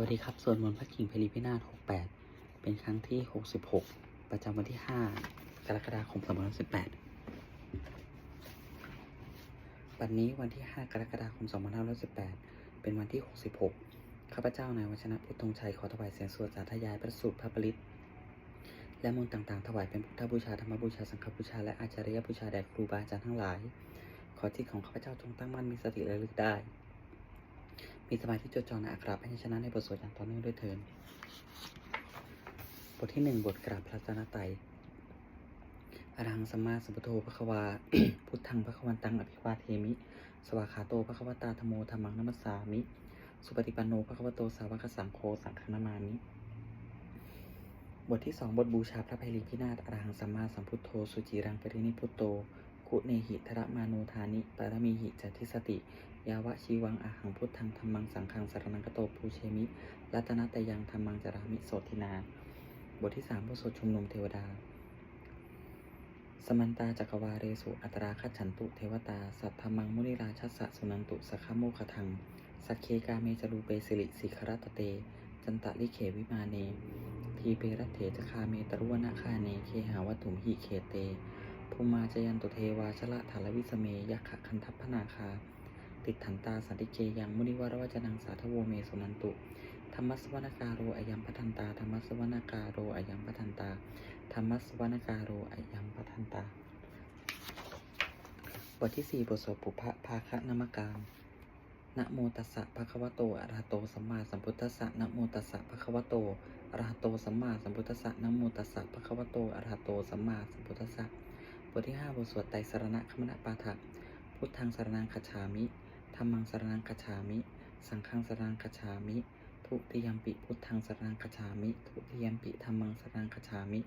วัสดีครับ ส่วนมนต์พระกิ่งเพลิพินาศ68 เป็นครั้งที่ 66 ประจำวันที่ 5 กรกฎาคม2518 วันนี้วันที่ 5 กรกฎาคม2518 เป็นวันที่ 66 ข้าพเจ้านายวัชนะพุทธงชัย ขอถวายเสียงสวดสาธยายประสูตรพระปริตรและมนต์ต่างๆ ถวายเป็นพุทธบูชา ธรรมบูชา สังฆบูชา และอาจารยบูชาแด่ครูบาอาจารย์ทั้งหลาย ขอจิตของข้าพเจ้าจงตั้งมั่นมีสติระลึกได้ มีสมาธิจดจ่อในอักขระพยัญชนะในบทสวดอย่างต่อเนื่องด้วยเทินบทที่หนึ่งบทกราบพระรันตรัยอรังสัมมาสัมพุทโธพระควา พุทธังพระควันตังอภิวาเทมิ สวากขาโตพระควตาธโมธรรมังนัมสสามิ สุปฏิปันโนพระควโตสาวกสังโฆสังฆนามามิ บทที่สองบทบูชาพระไพลิพินาศอรังสัมมาสัมพุทโธสุจิรังปรินิพุตโต คุเนหิทระมาโนธานิปารมีหิจัติสติ ยาวะชีวังอาหังพุทธังธรรมังสังฆังสารนังกโตภูเชมิ รัตนตยังธรรมังจารามิโสตินา บทที่สามบทสวดชุมนุมเทวดา สมันตาจักวาเรสุอัตราคัจฉันตุเทวตา สัทธมังมุนิราชัสสะสุนันตุสขโมคทัง สักเคกาเมจรูเปสิริสิขรัตเต จันตะลิเขวิมาเน ทีเปรัตเถจคาเมตรุวนาคาเนเคหาวัตถุมหิเคเต ภูมาจยันตุเทวาชละธารวิสเมยักขะคันทัพพนาคา ติดถันตาสันติเกยังมุนิวรวจนังสาทโวเมสุนันตุธรรมสวนาการโรอายัมพัทันตาธรรมสวนาการโรอายัมพัทันตาธรรมสวนาการโรอายัมพัทันตา บทที่สี่บทสวดปุพพะภาคะนามการนะโมตัสสะภะคะวะโตอะระหะโตสัมมาสัมพุทธัสสะนะโมตัสสะภะคะวะโตอะระหะโตสัมมาสัมพุทธัสสะนะโมตัสสะภะคะวะโตอะระหะโตสัมมาสัมพุทธัสสะ บทที่ห้าบทสวดไตรสรณะคมณปาฐะพุทธังสรนังคฉามิธรรมังสรนังคฉามิ สังฆังสรนังคฉามิ ทุติยมปิพุทธังสรนังคฉามิ ทุติยมปิธรรมังสรนังคฉามิ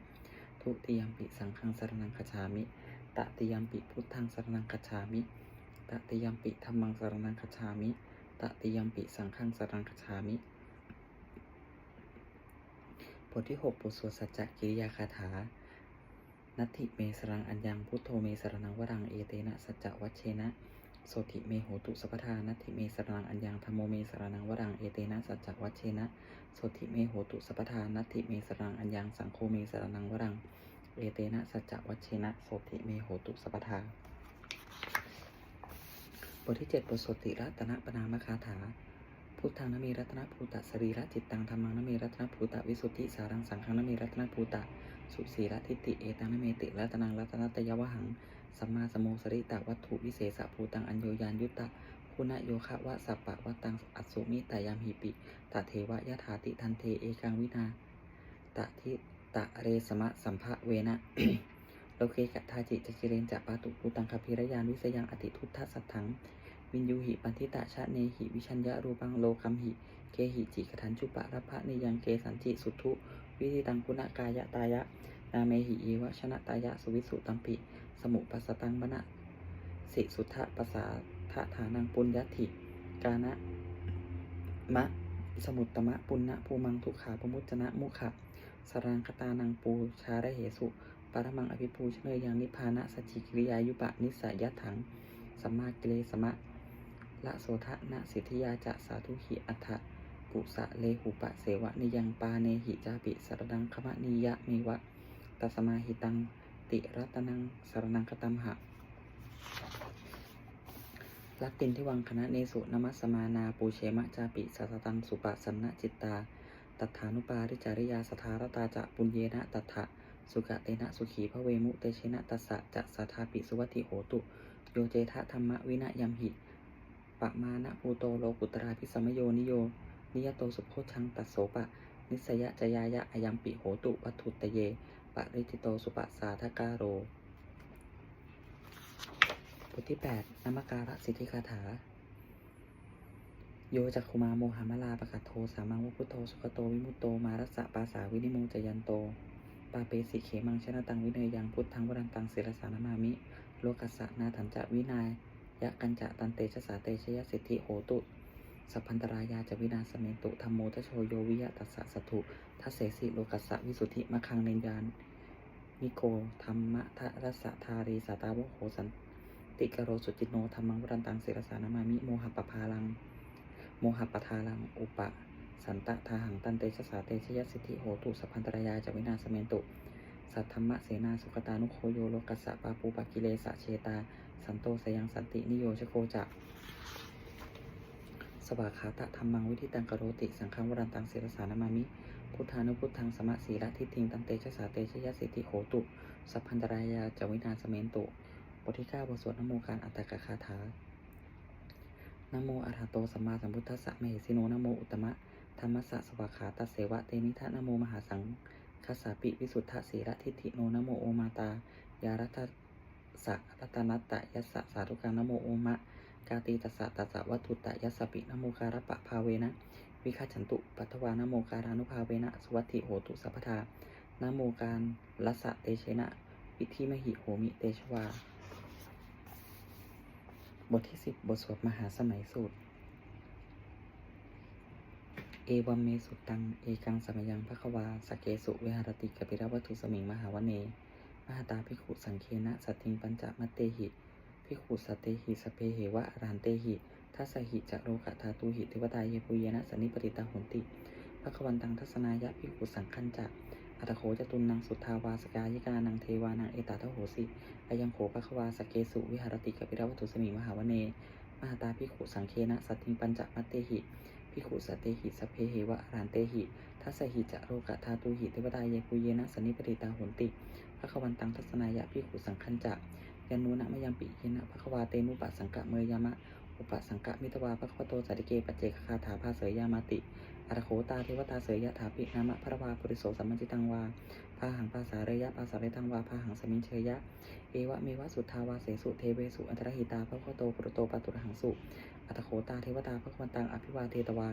ทุติยมปิสังฆังสรนังคฉามิ ตติยมปิพุทธังสรนังคฉามิ ตติยมปิธรรมังสรนังคฉามิ ตติยมปิสังฆังสรนังคฉามิบทที่หกบทสวดสัจจกิริยาคาถา นัตถิเมสรังอัญญังพุทโธเมสรนังวรังเอเตนะสัจจวัชเชนะโสติเมโหตุสัพพทานัตถิเมสรังอัญญังธรรมโมเมสรนังวรังเอเตนะสัจจวัชเชนะโสติเมโหตุสัพพทานัตถิเมสรังอัญญังสังโฆเมสรนังวรังเอเตนะสัจจวัชเชนะโสติเมโหตุสัพพทาบทที่เจ็ดบทสติรัตนปนามคาถา พุทธังนเมรัตนภูตะสรีระจิตตังธรรมังนเมรัตนภูตะวิสุทธิสารังสังฆังนเมรัตนภูตะ สุสีระทิฏฐิเอตังนเมติรัตนังรัตนตยวหังสัมมาสมโมสริตวัตถุวิเศษภูตังอัญโยยานยุตตะคุณโยคะวะสัปปะวัตตังอัสุมิตายามหิปิตะเทวะยะถาติทันเทเอกังวินาตะทิตะเรสมะสัมภะเวนะโลเคกะทาจิจจิเรนจะปาตุภูตังคพิรยานวิสยังอติทุตทัสสัทธัง วินยูหิปันทิตะชะเนหิวิชัญญะรูปังโลคัมหิ เกหิจิกทันจุปะรพะนิยังเกสันจิสุทุ วิธิตังคุณกายะตายะ นาเมหิอีวะชนะตายะ สุวิสุตัมปิสมุปัสตังมณะสิสุทธปัสสาทะฐานังปุญญติ กานะมะ สมุตตมะปุณณภูมังทุกขาปมุจนะมุขะสรังคตานังปูชาระเหสุ ปรมังอภิปูชเนยยังนิพานะสจิกิริยายุปะนิสยถังสัมมากิเลสมะละโสทะนะสิทธิยาจะสาธุหิอัฏฐะ ปุสะเลหุปะเสวะนิยังปาเนหิจาปิสรดังคมะนิยะเมวะตัสมาหิตังติรัตนังสรนังคตัมหะลักตินที่วังคณะเนสุนมัสมานาปูเชมะจาปิสัสตังสุปะสันนจิตตา ตัฐานุปาริจาริยาสทารตาจะปุญเยนะตัฐะสุกะเตนะสุขีพระเวมุเตเชนะตัสสะจะสัทาปิสุวัติโหตุ โยเจทะธรรมวินะยัมหิปะมานะภูโตโลกุตราพิสมโยนิโย นิยโตสุโพชังตัสโสปะ นิสยะจยายะอายัมปิโหตุวัตถุตเยปะริจิโตสุปะสาทกาโรบทที่8นามการะสิทธิคาถา โยจักคุมาโมหามลาปะกาโทสามังวพุโธสุขโตวิมุตโตมารัสสะปาสาวินิโมจยันโต ปาเปสิเขมังชนะตังวิเนยยังพุทธังวรันตังเสรสานามามิ โลกัสสะนาถันจะวินายยะกันจะตันเตชะสาเตชยสิทธิโหตุ สัพพันตรายาจะวินาสเมตุธรรมโมทโชโยวิยะตัสสะสถุทัสเสสิโลกัสสะวิสุทธิมะคังเนยานนิโกธรรมะทะรัสสะทารีสาตาวโหสันติกโรสุจิตโนธรรมังวรันตังเสรสานามามิโมหปภาลัง โมหปทาลัง อุปะสันตะทาหังตันเตชะสาเตชยสิทธิโหตุสัพพันตรายาจวินาสเมตุสัทธรรมะเสนาสุขตานุโคโยโลกัสสะปาปูปะกิเลสะเชตา สันโตสยังสันตินิโยชโคจะส วากขาตะธรรมังวิธิตังกโรติ สังฆวรันตังเสรสานามามิ พุทธานุพุทธังสมะสีละทิฏฐิงตันเตชะสาเตชยสิทธิโหตุ สัพพันตรายาจวินาสเมนตุบทที่เก้าบทสวดนโมการอัตตกคาถานโมอรหะโตสัมมาสัมพุทธัสสะมเหสิโนนโมอุตมะธรรมสสะสวาขาตัสเสวะเตนิทะนโมมหาสังคัสสาปิวิสุทธสีระทิฏฐิโนนโมโอมาตายารัตสะรัตนัตตะยัสสะสาธุกังนโมโอมะ กาตีตัสสะตัสสะวัตถุตะยัสปินโมการะปะภาเวนะ วิคัจฉันตุปัทวานโมการานุภาเวนะสวัตถิโหตุสัพพทานโมการลัสสะเตเชนะวิธิมหิโหมิเตชวา บทที่สิบบทสวดมหาสมัยสูตร เอวัมเมสุตัง เอกังสมยังภควาสกเกสุเวหรติกปิรวัตถุสมิงมหาวเน มหาตาภิกขุสังเคนะ สัตทิงปัญจมัตเตหิ ภิกขุสตเตหิสเพเหวะรันเตหิทัสหิจะโรกะธาตุหิเทวตาเยปุเยนะสนนิปริตาหุนติภควันตังทัศนายะภิกขุสังคัญจะอัตโขจตุนนางสุทาวาสกายกานังเทวานังเอตาทโหสิอายังโขภควาสเกสุวิหารติกปิรวัตุสมิงมหาวเน มหาตาภิขุสังเคนะสัตทิงปัญจมัตเตหิภิขุสตเตหิสเพเหวะรันเตหิทัสหิจะโรกะธาตุหิเทวตาเยปุเยนะสนนิปริตาหุนติพระควันตังทัศนายะพิขุสังคันจะ ยานุนะมยังปิเยนะพระควาเตนุปะสังกะเมยามะ อุปสังกะมิตวาพระควโตสัติเกปัจเจกคาถาภาเสยยามติอรโขตาเทวตาเสยยะถาปินามะพระวาปุริโสสัมมัญจิตังวาพาหังภาษาเรยะภาษาเรตังวาพาหังสมิงเชยยะ เอวะเมวะสุทธาวาเสสุเทเวสุอันตรหิตาพระควโตปุรโตปตุรหังสุอัตโขตาเทวตาพระควันตังอภิวาเทตวา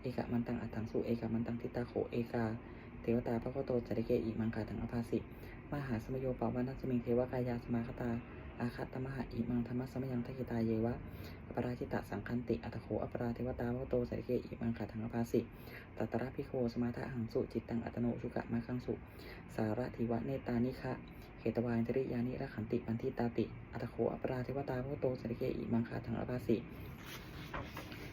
เอกะมันตังอัตถังสุเอกะมันตังทิตาโขเอกาเทวตาพระควโตสัติเกอิมังคาตังอภาสิมหาสมโยปาวันนัสมิงเทวกายาสมาคตา อาคัตตมหาอิมังธรรมสมยังทกิตาเยวะอปราชิตะสังคันติ อัตโขอปราเทวตาวโตสเกอิมังขาทังอภาสิตัตระพิโคสมาทะหังสุจิตตังอัตโนชุกะมาคังสุ สาระทิวะเนตานิคะเหตวาอินทริยานิระขันติปันทิตาติ อัตโขอปราเทวตาวโตสเกอิมังขาทังอภาสิ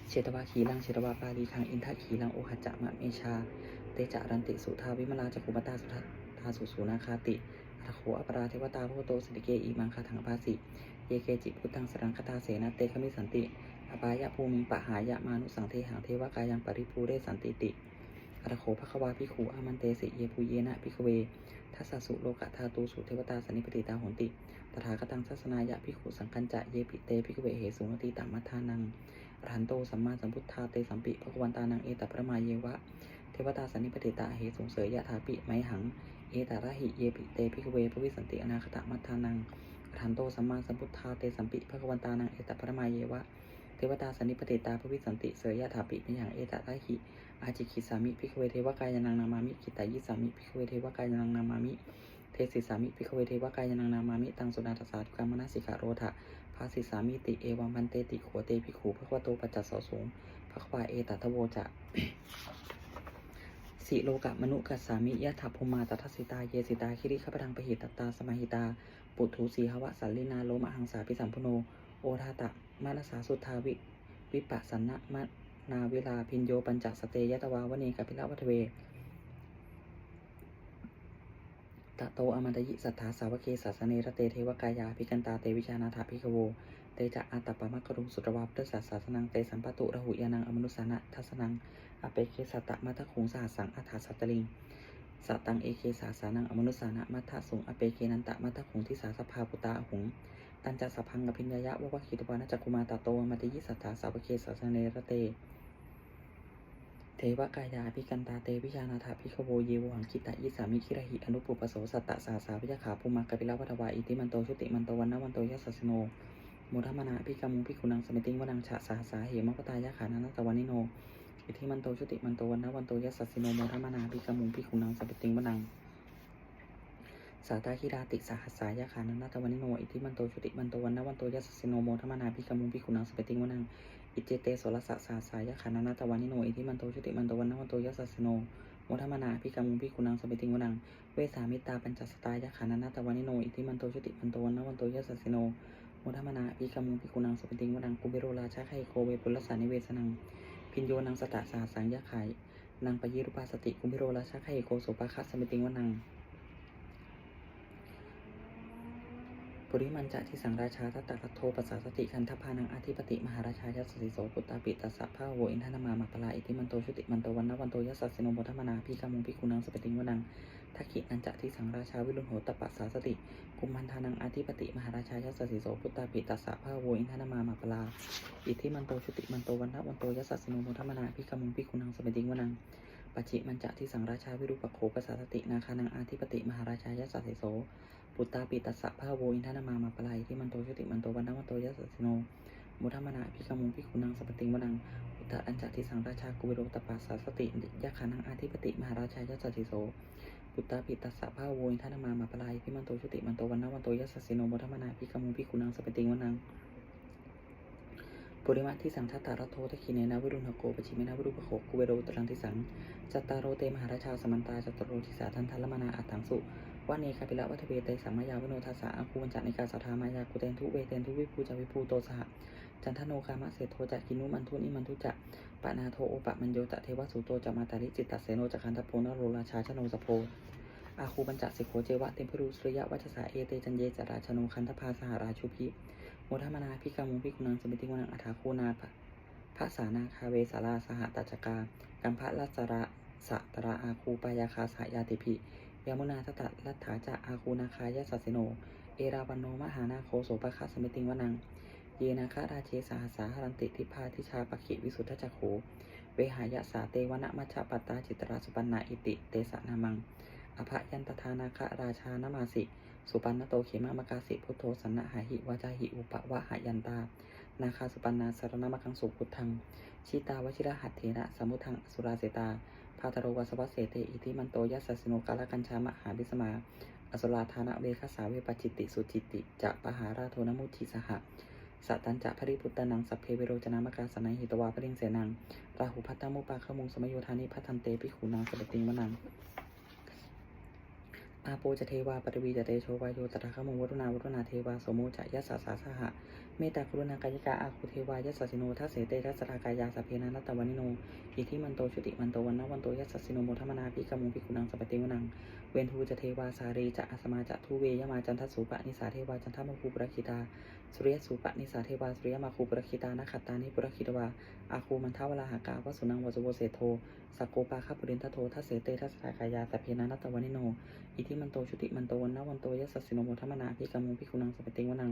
เชตวาขีลังเชตวาปาลีคังอินทขีลังโอหัจจะมะเมชา เตจารันติสุทาวิมลาจักุมตาสุทัทาสุสูนาคาติ อัตโขอปราเทวตาโพโตสิริเกอิมังคาถังภาสิ เยเกจิพุทธังสรังคตาเสนาเตคมิสันติอบายะภูมิปะหายะมานุสังเทหังเทวกายังปริภูเรสันติติอัตโขภควาภิขุอามันเตสิเยภูเยนะภิกขเวทัสสสุโลกะธาตูสุเทวตาสนิปติตาหนติตถาคตังทัศนายะภิขุสังคัญจะเยปิเตภิกขเวเหสุงติตัมมัทานังอรหันโตสัมมาสัมพุทธาเตสัมปิภควันตานังเอตปรมาเยวะ เทวตาสันนิปติตาเหสุงเสยยะถาปิไมหัง เอตาระหิเยปิเตภิกเวภวิสันติอนาคตมัทธานังอรหันโตสัมมาสัมพุทธาเตสัมปิภควันตานังเอตปรมาเยวะเทวตาสันนิปติตาภวิสันติเสยยะถาปิไมหังเอตาระหิอาจิคิสามิภิกเวเทวกายนังนามามิกิตายิสามิภิกเวเทวกายนังนามามิเทศิสามิภิกเวเทวกายนังนามามิตังสุนาทสาธุกรรมนาสิกาโรธะภาสิสามิติเอวังพันเตติโขเตภิกขุภควโตปัจจสสูงภควาเอตัทโวจะ สิโลกะมนุกัสสามิยะทัพพมาตัทสิตาเยสิตาคิริขปทังปหิตตตาสมาหิตา ปุถุสีหวะสัลลินาโลมหังสาพิสัมพุโน โอทาตะมานสาสุทธาวิวิปัสสนะมนาเวลาพินโยปัญจสเตยตวาวเนกัพิลวัตเวตะโตอมันตยิสัทธาสาวเคสัสเนระเตเทวกายาภิกันตาเตวิชานาถาภิกโว เตจะอาตปะมัคครุงสุตรวาพุทธศาสสนังเตสัมปตุระหุยานังอมนุสานะทัสนัง อเปเคสัตตะมัทคุงสหัสสังอัฏฐาสัตตลิงสัตตังเอเคสาสานังอมนุสานะมัทสุงอเปเคนันตะมัทคุงทิสาสภาปุตตาหุงตันจะสพังกับพิญญายะวะวะคิตวานะจักกุมาตาโตมัตยิสัทธาสาวกเคสัสเนระเต เทวกายาภิกันตาเตวิชานาถาภิขโวเยวหังคิตะยิสามิคิระหิอนุปุปโสสัตตะสาสาวิยขาภูมากปิลวัฏวาอิติมันโตชุติมันโตวันนวันโตยัสสสโนโมทัมนาภิกามุภิกุนังสมิติงวนังฉะสาสาเหมะปตายะขานานัตวันนิโน อิทธิมันโตชุติมันโตวันนวันโตยัสสสโนโมทมนาภิกมุภิกขุนังสมิติงวนังสาตาคิราติสหัสสายาขานันาตวันนิโนอิทิมันโตชุติมันโตวันนวันโตยัสสสิโนโมทัมนาภิกมุภิกขุนังสมิติงวนังอิเจเตโสรสะสาสายะขานานาตวันนิโนอิทิมันโตชุติมันโตวันนวันโตยัสสสิโนโมทัมนาภิกมุภิกขุนังสมิติงวนังเวสามิตาปัญจสตายะขานานาตวันนิโนอิทิมันโตชุติมันโตวันนวันโตยัสสสิโนโมทัมนาภิกมุภิกขุนังสมิติงวนังกุเบโรราชาไคโคเวปุลสานิเวสนัง พินโยนังสตะสาสังยะไขนางปยิรุปาสติคุมพิโรราชาไขโกโสปาคัสสมิติงวนังปุริมันจะที่สังราชาทัตตะรัตโทปัสสาสติคันทพานังอธิปติมหาราชายัสสิโสปุตตาปิตัสสะภาโวอินทนามามาปลาอิติมันโตชุติมันโตวันนวันโตยัสสะสิโนโมทมนาพีกามุงพิคุณังสปติงวนัง ทักขินันจะที่สังราชาวิรุณโหตปัสสาสติ กุมพันธานังอธิปติ มหาราชายัสสิโสปุตตาปิตัสสะภาโวอินทนามามาปลาอิติมันโตชุติมันโตวันนวันโตยัสสะสิโนโมทมนาพีกมุงพิคุนังสปติงวนังปัจฉิมันจะที่สังราชาวิรุปโขปัสสาสตินาคานังอธิปติมหาราชายัสสิโสปุตตาปิตัสสะภาโวอินทนามามาปลายที่มันโตชุติมันโตวันนวันโตยัสสะสิโนมุทมนาพิกมุงพิคุนังสปติงวนัง ตอัญจติสังราชากุเวโรตปัสสาสติยะขานังอาธิปติมหาราชายัสสะสิโสปุตตาปิตัสสะภาโวอินทนามามาปลายที่มันโตชุติมันโตวันนวันโตยัสสิโนมุทมนาพิกามุงพิคุนังสเปติงวนังปุริมาที่สังทัตตารโทตะคีเนนะวิรุณโกปชิเมนะวิรุปโขกุเวโรตรังทิสังจัตตารโรเตมหาราชาสมันตาจัตตารโรทิสาทันทัลลมนาอัตถังสุว่าเนคาปิละวัฏเวเตสัมมายาวโนทัสสะอาคูวันจัในการสัทธามายากุเตนทุเวเตนทุวิภูจาวิภูโตสหะ จันทโนคามะเศรษโทจักกินุมันทุนิมันทุจะปะนาโทโอปะมันโยจะเทวสุโตจะมาตาริจิตตเสโนจักขันทโพนโรราชาชโนสโพอาคูบัญจสิโขเจวะเตมพรุสุริยะวัชสาเอเตจันเยจราชโนคันทภาสหราชุพิโมทมนาพิกามุพิกุนังสมิติวนังอัฐาคูนาภะพระสานาคาเวสาราสหตจกากัมพะรัสระสะตระอาคูปายาคาสายาติภิยามุนาทตัดลัทธาจะอาคูนาคายะสัสโน เอราวันโนมหานาโคโสปะคะสมิติงวนัง เยนาคาราเชสาสาหรันติทิพาทิชาปะขิวิสุทธจักโขเวหายะสาเตวนะมัชปัตตาจิตราสุปันนาอิติเตสะนามัง อภยันตทานาคราชานมาสิ สุปันนโตเขมามกาสิพุทโธสันนะหาหิวาจาหิอุปะวะหายันตา นาคาสุปันนาสารนมกังสุพุทธังชิตาวชิระหัตเถระสมุทังสุราเสตาพาตโรวาสวัสเสเตอิทิมันโตยัสสิโนกาลกัญชามหาบิสมาอสุราธานะเวคสาเวปจิติสุจิตติจะปหาราโทนมุทิสหะ สัตตัญจะพริพุตตนังสัพเพเวโรจนามกาสนัยหิตวาพริงเสนังราหูพัตตมุปาขมุงสมโยธานิพัทันเตปิขูนางสปติงวนังอาโปจะเทวาปริวีจะเตโชวายโยตถาคมุงวัตุนาวัตุนาเทวาสมุจะยัสสาสาสหะ เมตตากรุณากายกาอาคุเทวายัสสสิโนทัสเสเตทัสรากายาสเพนานัตตวานิโนอิทิมันโตชุติมันโตวันนวันโตยัสสสิโนโมทมนาพิกามุงพิกุนังสัปติวนัง เวนทูจะเทวาสารีจะอาสมาจะทุเวยมาจันทสุปะนิสาเทวาจันทมคูปรคิตาสุริยสุปะนิสาเทวาสุริยมาคูปรคิตานาขัตตานิปุรคิตวาอาคูมันทาวลาหากาวสุนังวสุโวเสโทสักโกปาคาปุรินทโททัสเสเตทัสรากายาสเพนานัตตวานิโนอิทิมันโตชุติมันโตวันนวันโตยัสสิโนโมทมนาพิกามุพิกุนังสปติวนัง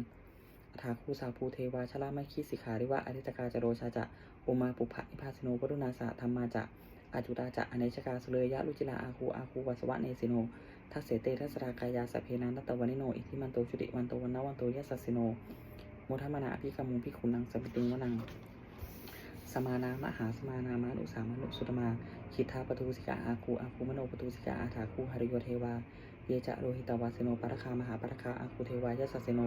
อัฏฐาคูสาภูเทวาชลาไมคีสิขาริวะอริตกาจโรชาจะอุมาปุภะนิพาสโนวรุณาสะธรรมาจะอาจุตาจะอเนชกาสุเลยยะลุจิลาอาคูอาคูวัสวะเนสิโนทัสเสเตทัสรากายาสเพนานัตตวานิโน อิทิมันโตชุติวันโตวันนวันโตยัสสสิโนโมทมนาอภิกามุงพิขุนังสมติงวนัง สมานามหาสมานามานุสามานุสุตมาคิทาปตูสิกาอาคูอาคูมโนปตูสิกาอาถาคูหริโยเทวาเยจะโรหิตวาสโนปรคามหาปรคาอาคูเทวายัสสสิโน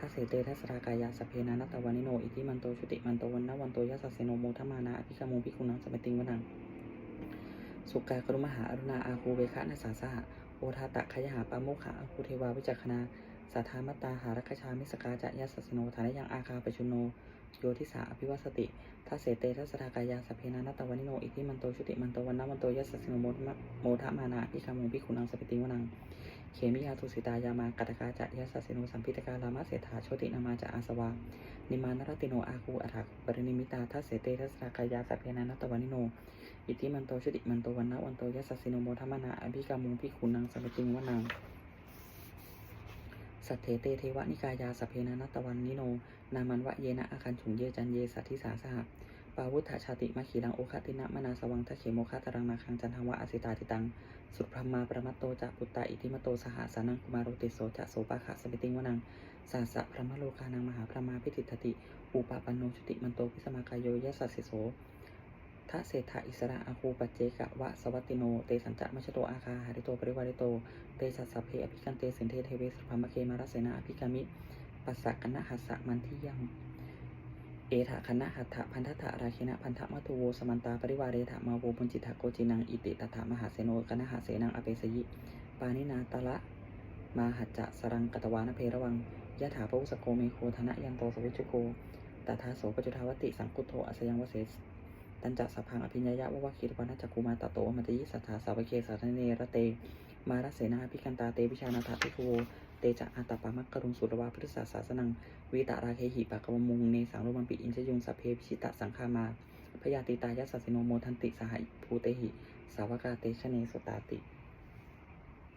ทัสเสเตทัสรากายาสเพนานัตตวานิโน อิทิมันโตชุติมันโตวันนวันโตยัสสเสโนโมทมานาอภิกามุภิกุนังสมติงวนัง สุกากรุมหาอรุณาอาคูเวคะนาสาสหะโอทาตะขยหาปาโมขะอาคูเทวาวิจักขณาสัทธามตตาหารักชามิสกาจะยัสสเสโน ฐานยังอาคาปชุโน โยทิสาอภิวัสติทัสเสเตทัสรากายาสเพนานัตตวานิโน อิทิมันโตชุติมันโตวันนวันโตยัสสเสโนโมทมะโมมานาอภิกามุภิกุนังสมติงวนัง เขมิยาทุสิตายามากัตกาจะยัสสะเสโนสัมพิตการามะเสถาโชตินามาจะอาสวา นิมานรติโนอาคูอัฏฐาปรินิมิตาทัสเสเตทัสรากายาสัพเพนานัตวานิโน อิติมันโตชุติมันโตวันนะวันโตยัสสะสิโนโมทมนาอภิกามุงพิคุนังสมติงวนังสัทเถเตเทวนิกายาสเพนานัตตวันนิโน นามันวะเยนะอาคันฉุงเยจันเยสัทธิสาสหะ ปาวุฒชาติมาขีรังโอคตินะมนาสวังทะเขโมคาตรังนาคังจันทวะอสิตาติตัง สุพรมาประมัตโตจะปุตตาอิทิมโตสหสานังกุมารโรติโสจะโสปะขะสมิติงวนังสาสะพระมโลคานังมหาพระมาพิติตติ อุปปันโนชุติมันโตพิสมากายโยยัสสสิโสทะเศรษฐาอิสระอาคูปัจเจกะวะสวัตติโน เตสัญจะมัชโตอาคาหาริโตปริวาริโต เตสัสสพเพอภิกันเตสินเทเทเวสุภามะเคมารัสเสนาอภิกามิปัสสะกันนะหัสสะมันทิยัง เอถะคณะหัตถะพันธะราคินะพันธะมัตุโวสมันตาปริวาเรถะมาโวปุญจิตะโกจินังอิติตถามหาเสโนกนะหาเสนังอเปสยิ ปานินาตละมาหัจจะสรังกตวานเพระวังยะถาปวุสโกเมโคธนะยันโตสวิจุโกตถาโสปจุทาวติสังกุโทอสยังวเสสตันจัสพังอภิญญายะวะวะคิรวานาจักกุมาตโตมัตยิสัทธาสาวเกสารเนระเต มารเสนาพิกันตาเตวิชานาถาพิโว เตจะอาตปามักกรุงสุรวาพุทธศาสาสนังวีตาราเคหิปะกวมุงเนสังโรมังปิอินชยุงสัพเพพิชิตะสังฆามาพยาติตายะสัสสิโนโมทันติสหายภูเตหิ สาวกาเตชเนสตาติ